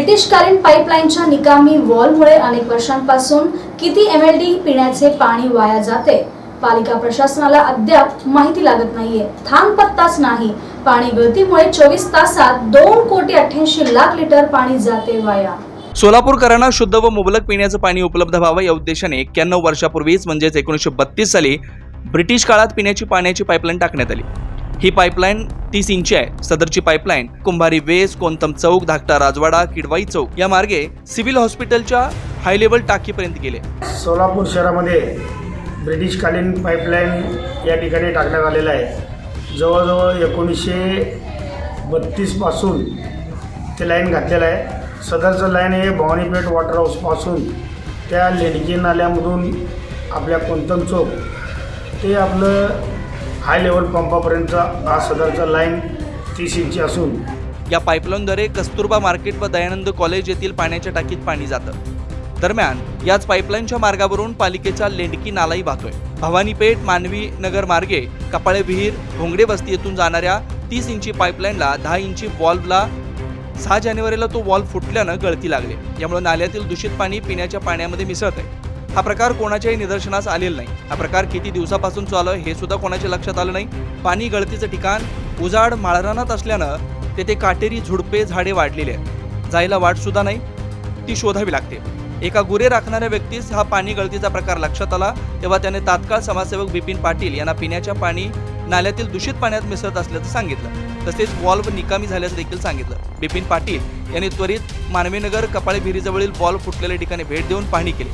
ब्रिटिशकालीन पाईपलाईनच्या निकामी वॉलमुळे अनेक वर्षांपासून किती एम एल डी पिण्याचे पाणी वाया जाते? पालिका प्रशासनाला अद्याप माहिती लागत नाहीये. थांब पत्ताच नाही. पाणी गळतीमुळे चोवीस तासात दोन कोटी अठ्ठ्याऐंशी लाख लिटर पाणी जाते वाया. सोलापूरकरांना शुद्ध व मुबलक पिण्याचं पाणी उपलब्ध व्हावं या उद्देशाने एक्क्याण्णव वर्षापूर्वीच म्हणजेच एकोणीसशे बत्तीस साली ब्रिटिश काळात पिण्याची पाण्याची पाईपलाईन टाकण्यात आली. ही पाईपलाईन तीस इंची आहे. सदरची पाईपलाईन कुंभारी वेस कोंतम चौक धाकटा राजवाडा किडवाई चौक या मार्गे सिव्हिल हॉस्पिटलच्या हाय लेवल टाकीपर्यंत गेले. सोलापूर शहरामध्ये ब्रिटिशकालीन पाईपलाईन या ठिकाणी टाकण्यात आलेलं आहे. जवळजवळ एकोणीसशे बत्तीसपासून ते लाईन घातलेलं आहे. सदरचं लाईन हे भवानीपेठ वॉटर हाऊसपासून त्या लेडकी नाल्यामधून आपल्या कोंतन चौक ते आपलं हाय लेवल पंपापर्यंतचा हा हजारचा लाईन तीस इंची असून या पाईपलाईनद्वारे कस्तुरबा मार्केट व दयानंद कॉलेज येथील पाण्याच्या टाकीत पाणी जातं. दरम्यान याच पाईपलाईनच्या मार्गावरून पालिकेचा लेंडकी नालाही वाहतोय. भवानीपेठ मानवी नगर मार्गे कपाळे विहीर भोंगडे वस्ती येथून जाणाऱ्या तीस इंची पाईपलाईनला दहा इंची वॉल्वला सहा जानेवारीला तो वॉल्व फुटल्यानं गळती लागली. यामुळे नाल्यातील दूषित पाणी पिण्याच्या पाण्यामध्ये मिसळतंय. हा प्रकार कोणाच्याही निदर्शनास आलेला नाही. हा प्रकार किती दिवसापासून चालू आहे हे सुद्धा कोणाच्या लक्षात आलं नाही. पाणी गळतीचं ठिकाण उजाड माळरानात असल्यानं तेथे काटेरी झुडपे झाडे वाढलेली आहेत. जायला वाट सुद्धा नाही ती शोधावी लागते. एका गुरे राखणाऱ्या व्यक्तीस हा पाणी गळतीचा प्रकार लक्षात आला तेव्हा त्याने तात्काळ समाजसेवक बिपिन पाटील यांना पिण्याच्या पाणी नाल्यातील दूषित पाण्यात मिसळत असल्याचं सांगितलं. तसेच वॉल्व निकामी झाल्याचं देखील सांगितलं. बिपिन पाटील यांनी त्वरित मानवीनगर कपाळे विहिरीजवळील फुटलेल्या ठिकाणी भेट देऊन पाहणी केली.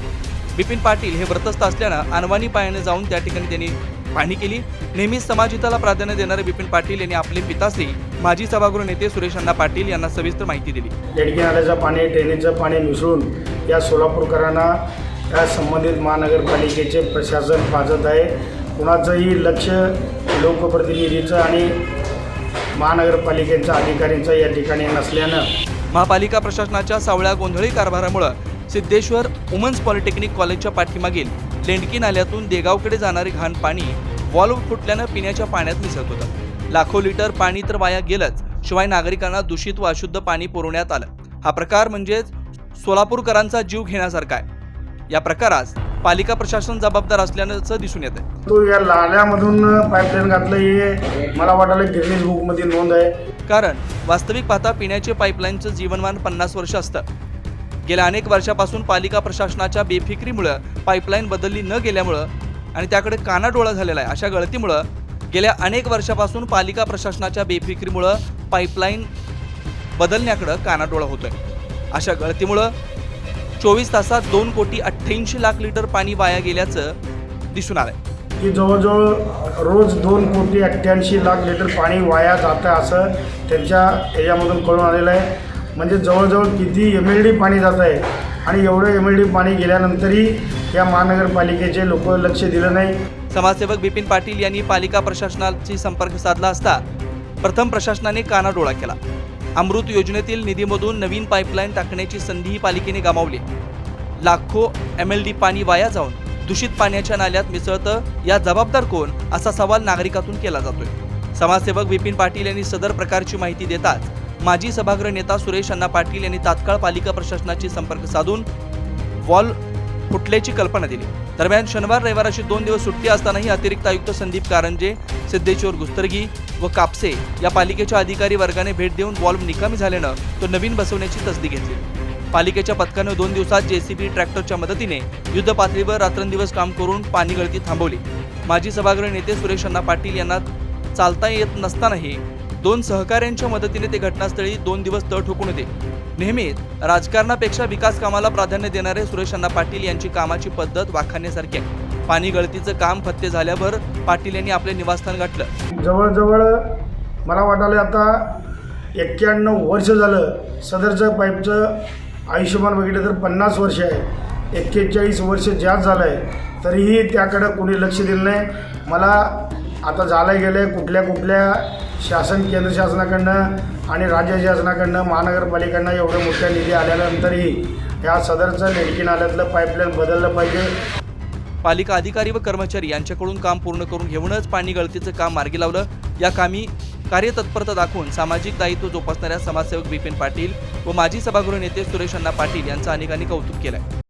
बिपिन पाटील हे व्रतस्थ असल्यानं अनवाणी पायाने जाऊन त्या ठिकाणी त्यांनी पाहणी केली. नेहमीच समाजहिताला प्राधान्य देणारे बिपिन पाटील यांनी आपले पिताश्री माजी सभागृह नेते सुरेश अण्णा पाटील यांना सविस्तर माहिती दिली. लेडकी नाल्याचं पाणी ड्रेनेजचं पाणी मिसळून या सोलापूरकरांना या संबंधित महानगरपालिकेचे प्रशासन पाजत आहे. कुणाचंही लक्ष लोकप्रतिनिधीचं आणि महानगरपालिकेच्या अधिकाऱ्यांचं या ठिकाणी नसल्यानं महापालिका प्रशासनाच्या सावळ्या गोंधळी कारभारामुळं सिद्धेश्वर वुमन्स पॉलिटेक्निक कॉलेजच्या पाठीमागील लेंडकी नाल्यातून देगावकडे जाणारे घाण पाणी वॉल्व फुटल्यानं पिण्याच्या पाण्यात मिसळत होतं. लाखो लिटर पाणी तर वाया गेलंच शिवाय नागरिकांना दूषित व अशुद्ध पाणी पुरवण्यात आलं. हा प्रकार म्हणजेच सोलापूरकरांचा जीव घेण्यासारखा आहे. या प्रकारास पालिका प्रशासन जबाबदार असल्याचं दिसून येत आहे तो या नाल्यामधून पाईपलाईन घातलं हे मला वाटायला गिरणीज बुकमध्ये नोंद आहे. कारण वास्तविक पाहता पिण्याचे पाईपलाईनचं जीवनमान पन्नास वर्ष असतं. गेल्या अनेक वर्षापासून पालिका प्रशासनाच्या बेफिक्रीमुळं पाईपलाईन बदलली न गेल्यामुळं आणि त्याकडे कानाडोळा झालेला आहे. अशा गळतीमुळं गेल्या अनेक वर्षापासून पालिका प्रशासनाच्या बेफिक्रीमुळं पाईपलाईन बदलण्याकडं कानाडोळा होतोय. अशा गळतीमुळं चोवीस तासात दोन कोटी अठ्ठ्याऐंशी लाख लिटर पाणी वाया गेल्याचं दिसून आलंय. की जवळजवळ रोज दोन कोटी अठ्ठ्याऐंशी लाख लिटर पाणी वाया जातं असं त्यांच्या याच्यामधून कळून आलेलं आहे. म्हणजे जवळजवळ किती एम एल डी पाणी जात आहे आणि एवढं एम एल डी पाणी गेल्यानंतरही या महानगरपालिकेचे लोक लक्ष दिलं नाही. समाजसेवक बिपिन पाटील यांनी पालिका प्रशासनाशी संपर्क साधला असता प्रथम प्रशासनाने कानाडोळा केला. अमृत योजनेतील निधीमधून नवीन पाईपलाईन टाकण्याची संधीही पालिकेने गमावली. लाखो एम एल डी पाणी वाया जाऊन दूषित पाण्याच्या नाल्यात मिसळतं या जबाबदार कोण असा सवाल नागरिकातून केला जातोय. समाजसेवक बिपिन पाटील यांनी सदर प्रकारची माहिती देताच माजी सभागृह नेता सुरेश अण्णा पाटील यांनी तात्काळ पालिका प्रशासनाशी संपर्क साधून वॉल फुटल्याची कल्पना दिली. दरम्यान शनिवार रविवाराची दोन दिवस सुट्टी असतानाही अतिरिक्त आयुक्त संदीप कारंजे सिद्धेश्वर गुस्तर्गी व कापसे या पालिकेच्या अधिकारी वर्गाने भेट देऊन वॉल्व निकामी झाल्यानं तो नवीन बसवण्याची तसदी घेतली. पालिकेच्या पथकानं दोन दिवसात जेसीबी ट्रॅक्टरच्या मदतीने युद्ध पातळीवर रात्रंदिवस काम करून पाणी गळती थांबवली. माजी सभागृह नेते सुरेश अण्णा पाटील यांना चालता येत नसतानाही दोन सहकाऱ्यांच्या मदतीने ते घटनास्थळी दोन दिवस तळ ठोकून होते नेहमीच राजकारणापेक्षा विकास कामाला प्राधान्य देणारे सुरेश अण्णा पाटील यांची कामाची पद्धत वाखाण्यासारखी आहे. पाणी गळतीचं काम फत्ते झाल्यावर पाटील यांनी आपले निवासस्थान गाठलं. जवळजवळ मला वाटायला आता एक्क्याण्णव वर्ष झालं सदरचं पाईपचं आयुष्यमान बघितलं तर पन्नास वर्ष आहे. एक्केचाळीस वर्ष जास्त झालं आहे तरीही त्याकडं कोणी लक्ष दिलं नाही. मला आता झालं गेलं आहे कुठल्या कुठल्या शासन केंद्र शासनाकडनं आणि राज्य शासनाकडनं महानगरपालिकांना एवढं मोठ्या निधी आल्यानंतरही या सदरचं लेडकी नाल्यातलं पाईपलाईन बदललं पाहिजे. पालिका अधिकारी व कर्मचारी यांच्याकडून काम पूर्ण करून घेऊनच पाणी गळतीचं काम मार्गी लावलं. या कामी कार्यतत्परता दाखवून सामाजिक दायित्व जोपासणाऱ्या समाजसेवक बिपिन पाटील व माजी सभागृह नेते सुरेश अण्णा पाटील यांचं अनेकांनी कौतुक केलं